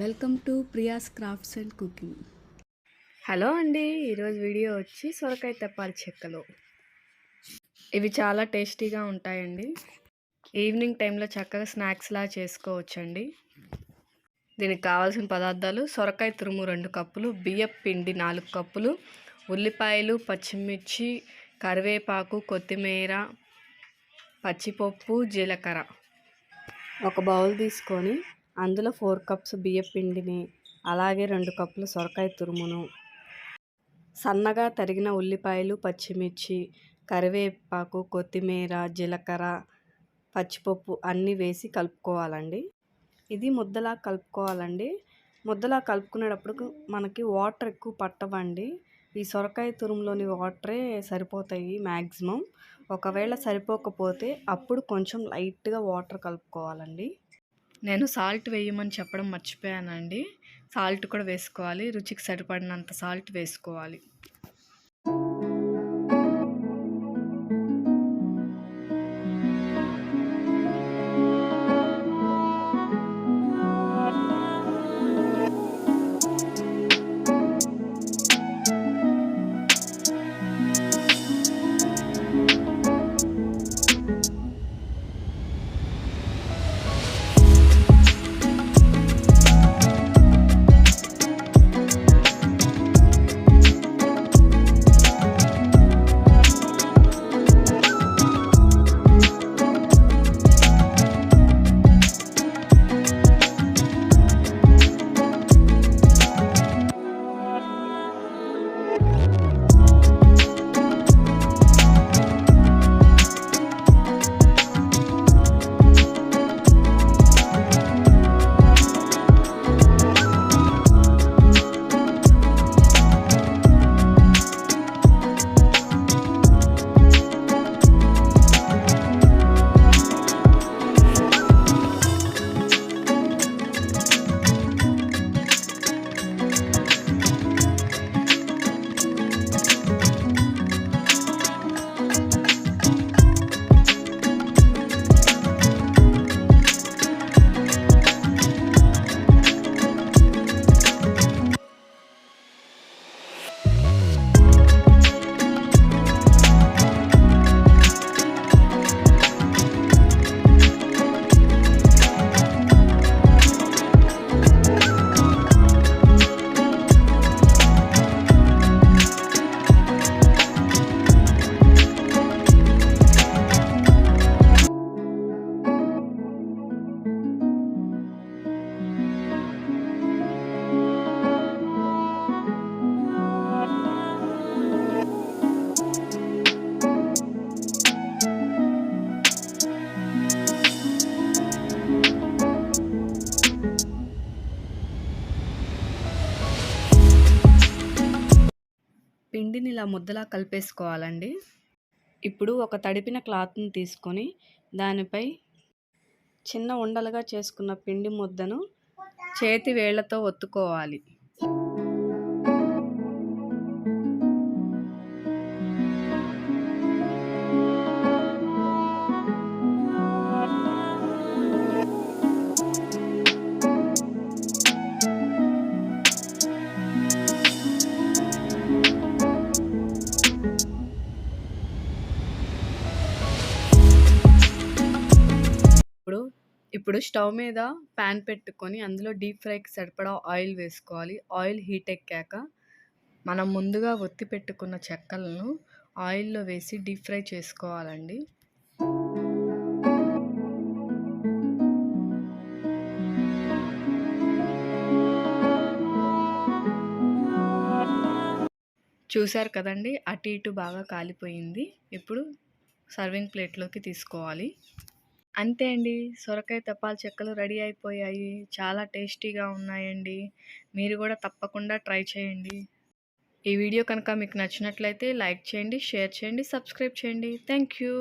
Welcome to Priya's crafts and cooking. Hello అండి ఈరోజు video వచ్చి సొరకాయ తెప్పాలి చెక్కలు. ఇవి చాలా టేస్టీగా ఉంటాయండి. ఈవినింగ్ టైంలో చక్కగా స్నాక్స్లా చేసుకోవచ్చండి. దీనికి కావాల్సిన పదార్థాలు సొరకాయ తురుము రెండు కప్పులు బియ్యం పిండి నాలుగు కప్పులు ఉల్లిపాయలు పచ్చిమిర్చి కరివేపాకు కొత్తిమీర పచ్చిపప్పు జీలకర్ర. ఒక బౌల్ తీసుకొని అందులో ఫోర్ కప్స్ బియ్యం పిండిని అలాగే రెండు కప్పులు సొరకాయ తురుమును. సన్నగా తరిగిన ఉల్లిపాయలు పచ్చిమిర్చి కరివేపాకు కొత్తిమీర జీలకర్ర పచ్చిపప్పు అన్నీ వేసి కలుపుకోవాలండి. ఇది ముద్దలా కలుపుకోవాలండి. ముద్దలా కలుపుకునేటప్పుడు మనకి వాటర్ ఎక్కువ పట్టవండి. ఈ సొరకాయ తురుములోని వాటరే సరిపోతాయి మ్యాక్సిమం ఒకవేళ సరిపోకపోతే అప్పుడు కొంచెం లైట్గా వాటర్ కలుపుకోవాలండి. నేను సాల్ట్ వేయమని చెప్పడం మర్చిపోయానండి. సాల్ట్ కూడా వేసుకోవాలి. రుచికి సరిపడినంత సాల్ట్ వేసుకోవాలి. పిండిని ఇలా ముద్దలా కలిపేసుకోవాలండి. ఇప్పుడు ఒక తడిపిన క్లాత్ని తీసుకొని దానిపై చిన్న ఉండలుగా చేసుకున్న పిండి ముద్దను చేతి వేళ్ళతో ఒత్తుకోవాలి. ఇప్పుడు స్టవ్ మీద ప్యాన్ పెట్టుకొని అందులో డీప్ ఫ్రైకి సరిపడా ఆయిల్ వేసుకోవాలి. ఆయిల్ హీట్ ఎక్కాక మనం ముందుగా ఒత్తి పెట్టుకున్న చెక్కలను ఆయిల్లో వేసి డీప్ ఫ్రై చేసుకోవాలండి. చూశారు కదండి అటు ఇటు బాగా కాలిపోయింది. ఇప్పుడు సర్వింగ్ ప్లేట్లోకి తీసుకోవాలి. అంతే అండి. సొరకాయ తపాలు చెక్కలు రెడీ అయిపోయాయి. చాలా టేస్టీగా ఉన్నాయండి. మీరు కూడా తప్పకుండా ట్రై చేయండి. ఈ వీడియో కనుక మీకు నచ్చినట్లయితే లైక్ చేయండి షేర్ చేయండి సబ్స్క్రైబ్ చేయండి. Thank you